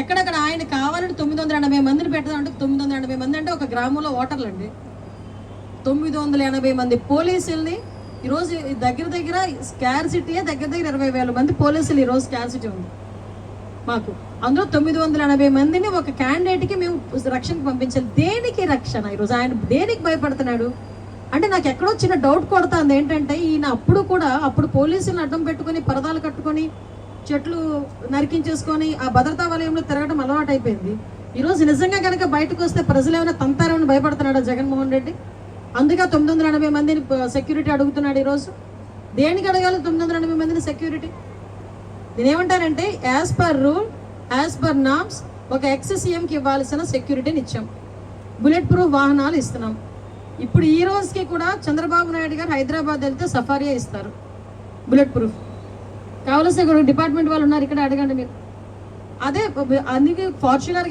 ఎక్కడక్కడ ఆయన కావాలంటే తొమ్మిది వందల ఎనభై మందిని పెట్టడం అంటే తొమ్మిది వందల ఎనభై మంది అంటే ఒక గ్రామంలో ఓటర్లు అండి. తొమ్మిది వందల ఎనభై మంది పోలీసుల్ని ఈరోజు దగ్గర దగ్గర స్కార్సిటీ దగ్గర దగ్గర ఇరవై వేల మంది పోలీసులు ఈరోజు స్కార్సిటీ ఉంది. మాకు. అందులో తొమ్మిది వందల ఎనభై మందిని ఒక క్యాండిడేట్కి మేము రక్షణకు పంపించాలి. దేనికి రక్షణ? ఈరోజు ఆయన దేనికి భయపడుతున్నాడు? అంటే నాకు ఎక్కడో చిన్న డౌట్ కొడుతుంది ఏంటంటే ఈయన అప్పుడు కూడా అప్పుడు పోలీసులను అడ్డం పెట్టుకొని పరదాలు కట్టుకొని చెట్లు నరికించేసుకొని ఆ భద్రతా వలయంలో తిరగడం అలవాటు అయిపోయింది ఈరోజు నిజంగా కనుక బయటకు వస్తే ప్రజలు ఏమైనా తంతారని భయపడుతున్నాడా జగన్మోహన్ రెడ్డి? అందుకే తొమ్మిది వందల ఎనభై మందిని సెక్యూరిటీ అడుగుతున్నాడు ఈరోజు. దేనికి అడగాలి తొమ్మిది వందల ఎనభై మందిని సెక్యూరిటీ నేనేమంటానంటే as per rule as per norms ఒక ఎక్స్ సీఎంకి ఇవ్వాల్సిన సెక్యూరిటీని ఇచ్చాం. బుల్లెట్ ప్రూఫ్ వాహనాలు ఇస్తున్నాం. ఇప్పుడు ఈ రోజుకి కూడా చంద్రబాబు నాయుడు గారు హైదరాబాద్ వెళ్తే సఫారియా ఇస్తారు. బుల్లెట్ ప్రూఫ్ కావలసిన డిపార్ట్మెంట్ వాళ్ళు ఉన్నారు ఇక్కడ అడగండి మీరు. అదే అందుకే ఫార్చునర్